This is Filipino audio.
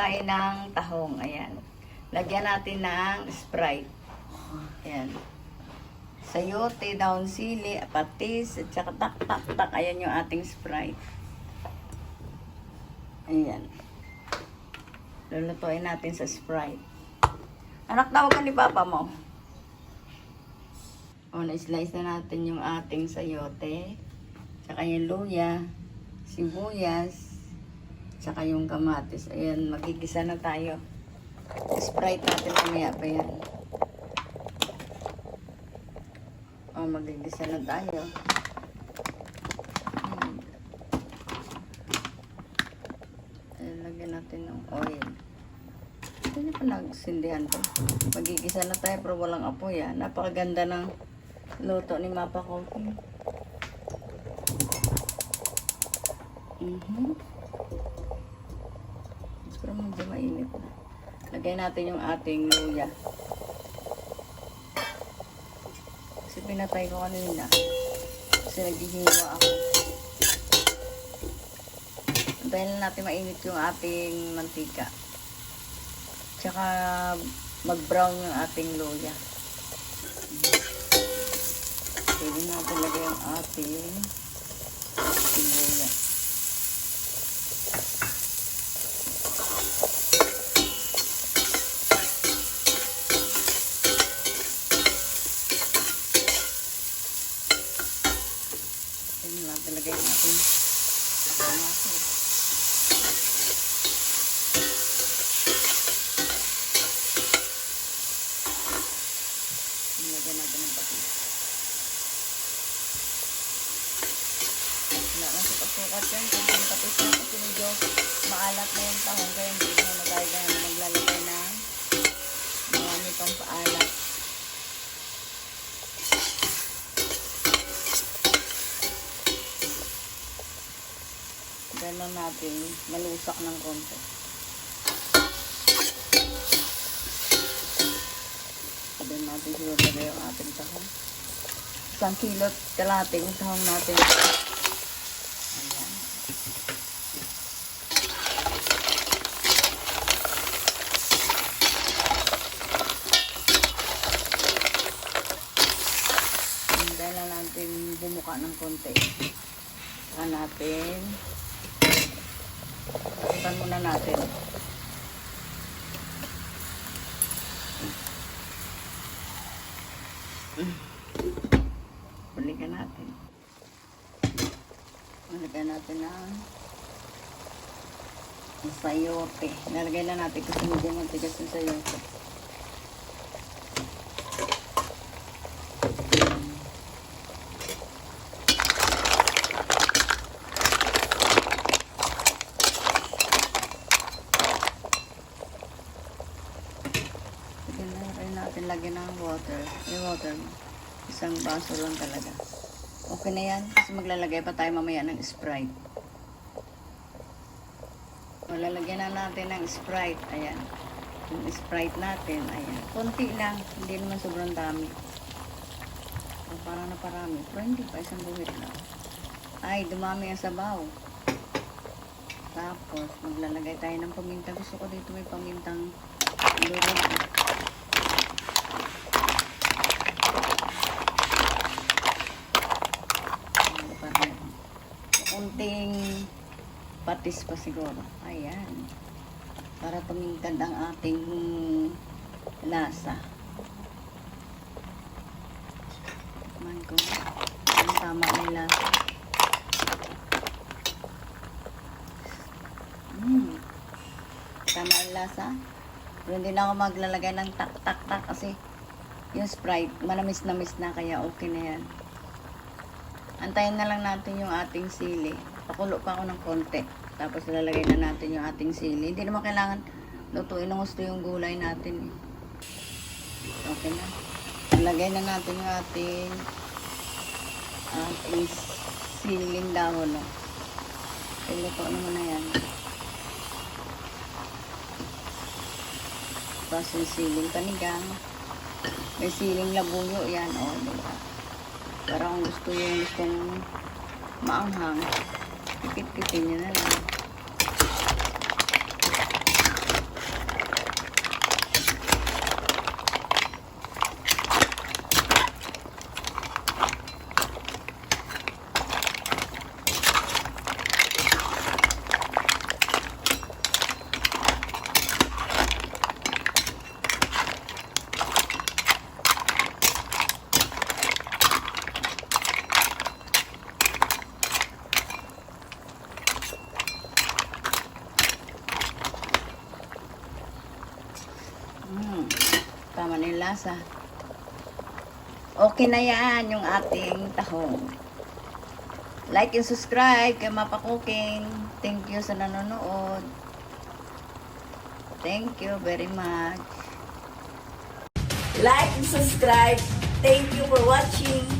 tayo ng tahong. Ayan. Lagyan natin ng Sprite. Ayan. Sayote, down sili, patis, at saka tak, tak, tak. Ayan yung ating Sprite. Ayan. Lulutuin natin sa Sprite. Anak, tawag ka ni Papa mo. O, na-slice na natin yung ating sayote. Tsaka yung luya, sibuyas, tsaka yung kamatis. Ayan, magigisa na tayo. Sprite natin mamaya pa yan. O, magigisa na tayo. Ayan. Ayan, lagyan natin ng oil. Hindi na pa nagsindihan to. Magigisa na tayo pero walang apoy ah. Napakaganda ng luto ni Mapa Coffee. Mhm. Pero medyo mainit na. Lagay natin yung ating luya. Kasi pinatay ko kanina. Kasi naghihiwa ako. Antayin lang natin mainit yung ating mantika. Tsaka mag-brown yung ating luya. Pwede natin lagay yung ating sibuyas. Pwede natin lagay yung ating kamatis. Nilagyan natin ng patis. Wala na sa pasukat yan. Kung yung patis na kasi medyo maalat na yung tahong kaya hindi na magagaya na maglalagay ng marami pang paalat. Ganon natin malusak ng konti. Sabi natin siguro na yung ating tahong. Isang kilo at kalahati yung tahong natin. Ayan. Hintayin lang natin bumuka ng konti. Saka natin. Takutan muna natin. Balikan natin. Balikan natin ang sayote. Nalagay lang natin kasi medyo matigas yung sayote. Natin lagyan ng water. Yung water, isang baso lang talaga. Okay na yan. Kasi maglalagay pa tayo mamaya ng Sprite. Malalagyan na natin ng Sprite. Ayan. Yung Sprite natin. Ayan. Konti lang. Hindi naman sobrang dami. O, parang na parami. Pero hindi pa. Isang buhit lang. Ay, dumami ang sabaw. Tapos, maglalagay tayo ng paminta. Gusto ko dito may pamintang lurog. Patis pa siguro. Ayan. Para tumingkad ang ating lasa. Tikman ko. Ang tama yung lasa. Mm. Tama yung lasa. Pero hindi na ako maglalagay ng tak-tak-tak kasi yung Sprite, manamis-namis na kaya okay na yan. Antayin na lang natin yung ating sili. Pakulo pa ako ng konti. Tapos lalagay na natin yung ating sili. Hindi naman kailangan lutuin ng gusto yung gulay natin. eh. Okay na. Lagay na natin yung ating ating siling dahon. No? Iluto naman na yan. Tapos yung siling panigang. May siling labuyo yan. O, oh, diba? Para kung gusto yung gustong maanghang, kipit-kitin nyo na lang. Hmm. Tama na yung lasa. Okay na yan yung ating tahong. Like and subscribe kay Mapa Cooking. Thank you sa nanonood. Thank you very much. Like and subscribe. Thank you for watching.